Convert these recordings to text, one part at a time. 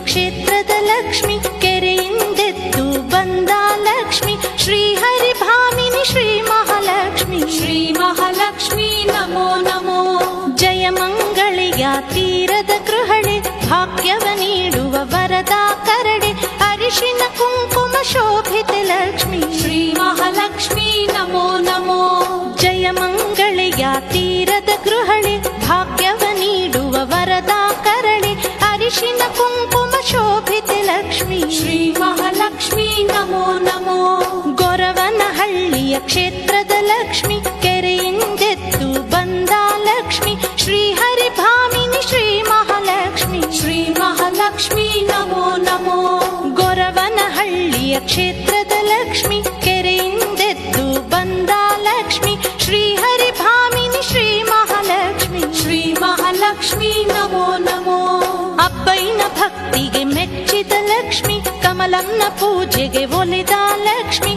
ಕ್ಷೇತ್ರದ ಲಕ್ಷ್ಮಿ ಕೆರೆಯಿಂದೆದ್ದು ಬಂದ ಲಕ್ಷ್ಮಿ ಶ್ರೀಹರಿ ಭಾಮಿನಿ ಶ್ರೀ ಮಹಾಲಕ್ಷ್ಮಿ ಶ್ರೀ ಮಹಾಲಕ್ಷ್ಮೀ ನಮೋ ನಮೋ ಜಯ ಮಂಗಳಿಯ ತೀರದ ಗೃಹಳೆ ಭಾಗ್ಯವ ನೀಡುವ ವರದ ಕರಡೆ ಅರಿಶಿನ ಕುಂಕುಮ ಶೋಭಿತ ಲಕ್ಷ್ಮಿ ಶ್ರೀ ಮಹಾಲಕ್ಷ್ಮೀ ನಮೋ ನಮೋ ಜಯ ಮಂಗಳಿಯ ತೀರದ ಕ್ಷೇತ್ರದ ಲಕ್ಷ್ಮಿ ಕೆರೆಯಿಂದೆದ್ದು ಬಂದ ಲಕ್ಷ್ಮಿ ಶ್ರೀಹರಿ ಭಾಮಿನಿ ಶ್ರೀ ಮಹಾಲಕ್ಷ್ಮಿ ಶ್ರೀ ಮಹಾಲಕ್ಷ್ಮೀ ನಮೋ ನಮೋ ಗೊರವನಹಳ್ಳಿಯ ಕ್ಷೇತ್ರದ ಲಕ್ಷ್ಮಿ ಕೆರೆಯಿಂದೆದ್ದು ಬಂದ ಲಕ್ಷ್ಮಿ ಶ್ರೀಹರಿ ಭಾಮಿನಿ ಶ್ರೀ ಮಹಾಲಕ್ಷ್ಮಿ ಶ್ರೀ ಮಹಾಲಕ್ಷ್ಮೀ ನಮೋ ನಮೋ ಅಬ್ಬೈನ ಭಕ್ತಿಗೆ ಮೆಚ್ಚಿದ ಲಕ್ಷ್ಮಿ ಕಮಲಂನ ಪೂಜೆಗೆ ಒಲಿದ ಲಕ್ಷ್ಮಿ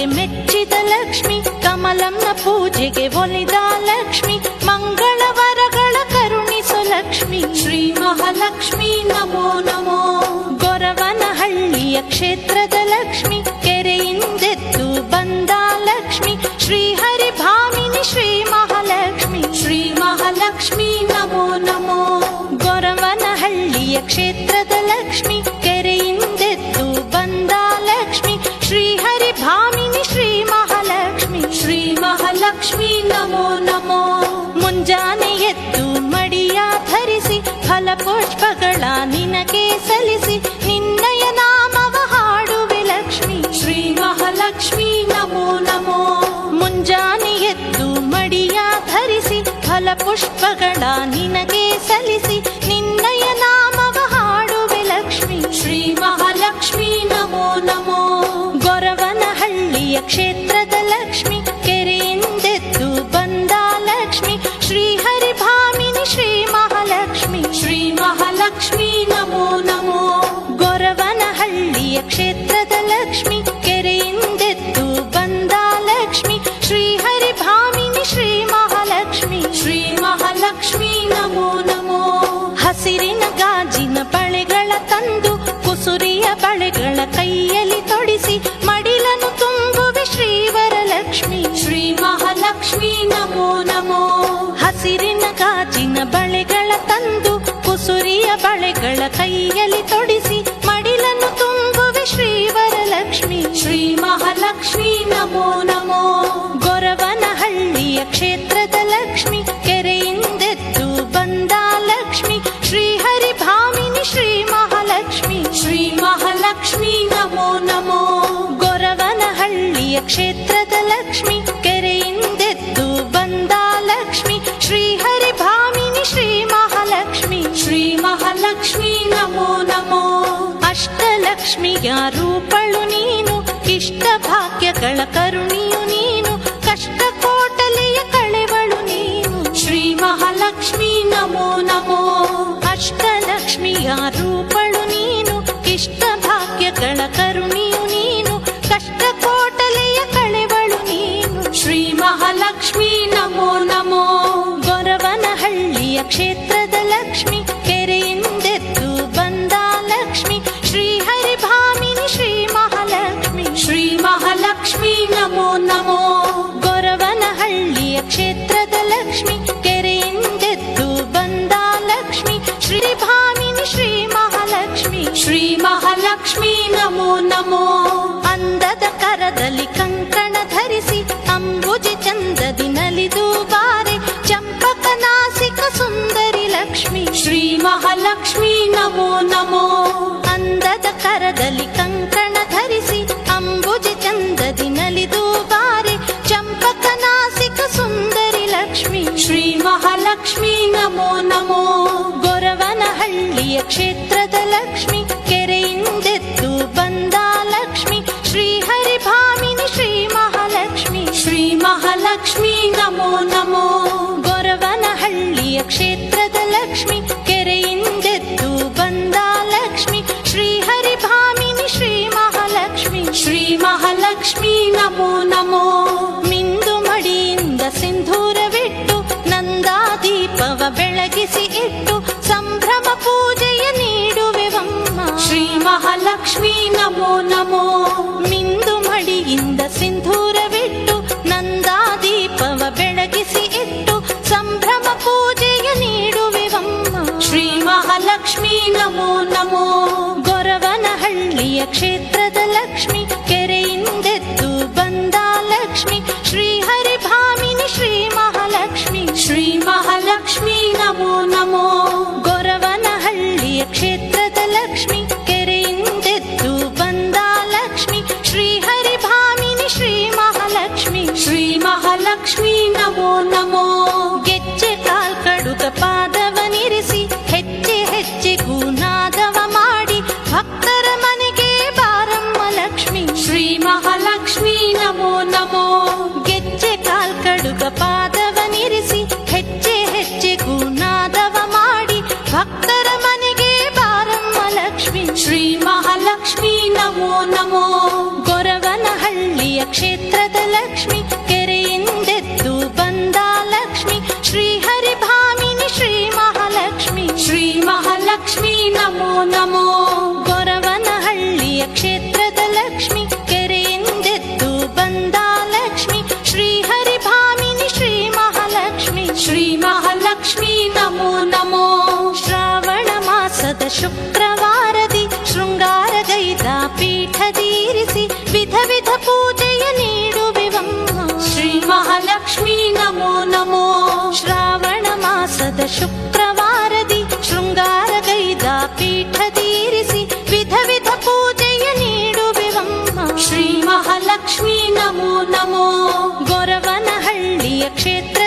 ಭಕ್ತಿಗೆ ಮೆಚ್ಚಿದ ಲಕ್ಷ್ಮಿ ಕಮಲಂನ ಪೂಜೆಗೆ ಒಲಿದ ಲಕ್ಷ್ಮಿ ಮಂಗಳವರಗಳ ಕರುಣಿಸು ಲಕ್ಷ್ಮಿ ಶ್ರೀ ಮಹಾಲಕ್ಷ್ಮೀ ನಮೋ ನಮೋ ಗೊರವನಹಳ್ಳಿಯ ಕ್ಷೇತ್ರದ ಲಕ್ಷ್ಮಿ ನಿನಗೆ ಸಲ್ಲಿಸಿ ನಿನ್ನಯ ನಾಮವ ಹಾಡುವೆ ಲಕ್ಷ್ಮಿ. ಶ್ರೀ ಮಹಾಲಕ್ಷ್ಮಿ ನಮೋ ನಮೋ. ಮುಂಜಾನೆ ಎದ್ದು ಮಡಿಯ ಧರಿಸಿ ಫಲಪುಷ್ಪಗಳ ನಿನಗೆ ಸಲ್ಲಿಸಿ ನಿನ್ನಯ ನಾಮವ ಹಾಡುವೆ ಲಕ್ಷ್ಮಿ. ಶ್ರೀ ಮಹಾಲಕ್ಷ್ಮಿ ನಮೋ ನಮೋ. ಗೊರವನಹಳ್ಳಿಯ ಕ್ಷೇತ್ರದ ಲಕ್ಷ್ಮಿ. ಬಳೆಗಳ ತಂದು ಕುಸುರಿಯ ಬಳೆಗಳ ಕೈಯಲ್ಲಿ ತೊಡಿಸಿ ಮಡಿಲನ್ನು ತುಂಬುವೆ ಶ್ರೀವರಲಕ್ಷ್ಮಿ. ಶ್ರೀ ಮಹಾಲಕ್ಷ್ಮೀ ನಮೋ ನಮೋ. ಗೊರವನಹಳ್ಳಿಯ ಕ್ಷೇತ್ರದ ಲಕ್ಷ್ಮಿ ಕೆರೆಯಿಂದೆದ್ದು ಬಂದ ಲಕ್ಷ್ಮಿ. ಶ್ರೀಹರಿ ಭಾಮಿನಿ ಶ್ರೀ ಮಹಾಲಕ್ಷ್ಮಿ. ಶ್ರೀ ಮಹಾಲಕ್ಷ್ಮೀ ನಮೋ ನಮೋ. ಗೊರವನಹಳ್ಳಿಯ ಕ್ಷೇತ್ರದ ಲಕ್ಷ್ಮಿ ಕೆರೆಯಿಂದೆದ್ದು ಬಂದ ಅಷ್ಟಲಕ್ಷ್ಮಿಯ ರೂಪಳು ನೀನು, ಇಷ್ಟ ಭಾಗ್ಯಗಳ ಕರುಣಿಯು ನೀನು, ಕಷ್ಟ ಕೋಟಲೆಯ ಕಳೆವಳು ನೀನು. ಶ್ರೀ ಮಹಾಲಕ್ಷ್ಮಿ ನಮೋ ನಮೋ. ಅಷ್ಟಲಕ್ಷ್ಮಿಯ ರೂಪಳು ನೀನು, ಇಷ್ಟ ಭಾಗ್ಯಗಳ ಕರುಣಿಯು ನೀನು, ಕಷ್ಟ ಕೋಟಲೆಯ ಕಳೆವಳು ನೀನು. ಶ್ರೀ ಮಹಾಲಕ್ಷ್ಮಿ ನಮೋ ನಮೋ. ಗೊರವನಹಳ್ಳಿಯ ಕ್ಷೇತ್ರದ ಲಕ್ಷ್ಮಿ ಕೆರೆಯಿಂದೆದ್ದು ಮಹಾಲಕ್ಷ್ಮೀ Chit. ಕ್ಷೇತ್ರದ ಲಕ್ಷ್ಮಿ ಕೆರೆಯಿಂದೆದ್ದು क्षेत्र लक्ष्मि करेन्दुबन्दा लक्ष्मि ಶ್ರೀ ಮಹಾಲಕ್ಷ್ಮಿ ಶ್ರೀ ಮಹಾಲಕ್ಷ್ಮಿ ನಮೋ ನಮೋ. नमो नमो श्रावणमासद शुक्रवारदि शृङ्गारगैदा पीठदीरिसि विधविध पूजय नीडुविवम् श्रीमहालक्ष्मी नमो नमो गोरवनहळ्ळिय क्षेत्र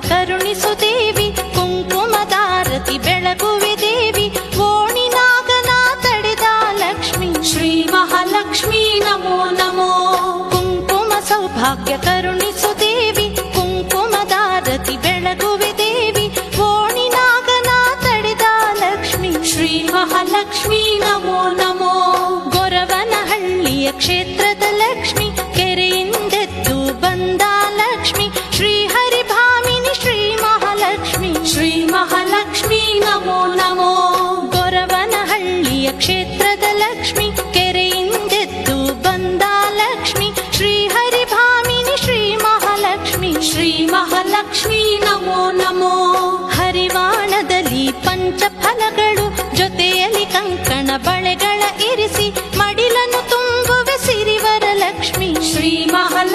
ಕರುಣಿಸು ದೇವಿ ಕುಂಕುಮದಾರತಿ ಬೆಳಗುವೆ ದೇವಿ ಕೋಣಿನಾಗನ ತಡೆದ ಲಕ್ಷ್ಮಿ. ಶ್ರೀ ಮಹಾಲಕ್ಷ್ಮಿ ನಮೋ ನಮೋ. ಕುಂಕುಮ ಸೌಭಾಗ್ಯ ಕರುಣಿಸು ದೇವಿ ಕುಂಕುಮದಾರತಿ ಬೆಳಗುವೆ ದೇವಿ ಕೋಣಿನಾಗನ ತಡೆದ ಲಕ್ಷ್ಮಿ. ಶ್ರೀ ಮಹಾಲಕ್ಷ್ಮಿ ನಮೋ ನಮೋ. ಗೊರವನಹಳ್ಳಿಯ ಕ್ಷೇತ್ರದ ಲಕ್ಷ್ಮಿ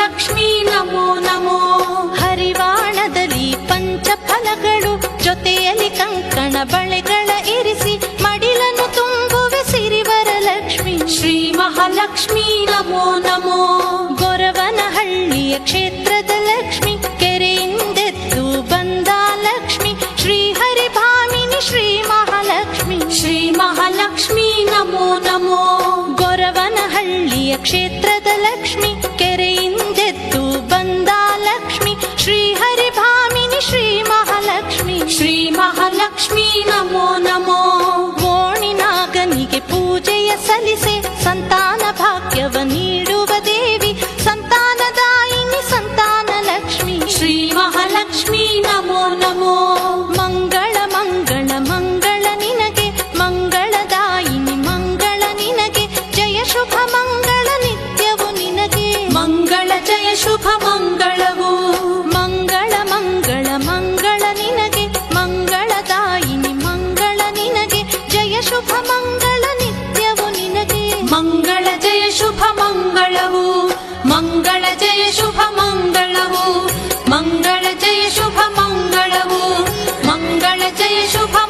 ಲಕ್ಷ್ಮೀ ನಮೋ ನಮೋ. ಹರಿವಾಣದಲ್ಲಿ ಪಂಚಫಲಗಳು ಜೊತೆಯಲ್ಲಿ ಕಂಕಣ ಬಳೆಗಳ ಇರಿಸಿ ಮಡಿಲನ್ನು ತುಂಬುವೆ ಸಿರಿವರ ಲಕ್ಷ್ಮಿ. ಶ್ರೀ ಮಹಾಲಕ್ಷ್ಮೀ ನಮೋ ನಮೋ. ಗೊರವನ ಹಳ್ಳಿಯ ಕ್ಷೇತ್ರದ ಲಕ್ಷ್ಮಿ, ಕೆರೆಯಿಂದೆದ್ದು ಬಂದ ಲಕ್ಷ್ಮಿ. ಶ್ರೀ ಹರಿಭಾಮಿನಿ ಶ್ರೀ ಮಹಾಲಕ್ಷ್ಮಿ. ಶ್ರೀ ಮಹಾಲಕ್ಷ್ಮೀ ನಮೋ ನಮೋ. ಗೊರವನ ಹಳ್ಳಿಯ ಕ್ಷೇತ್ರ শুভ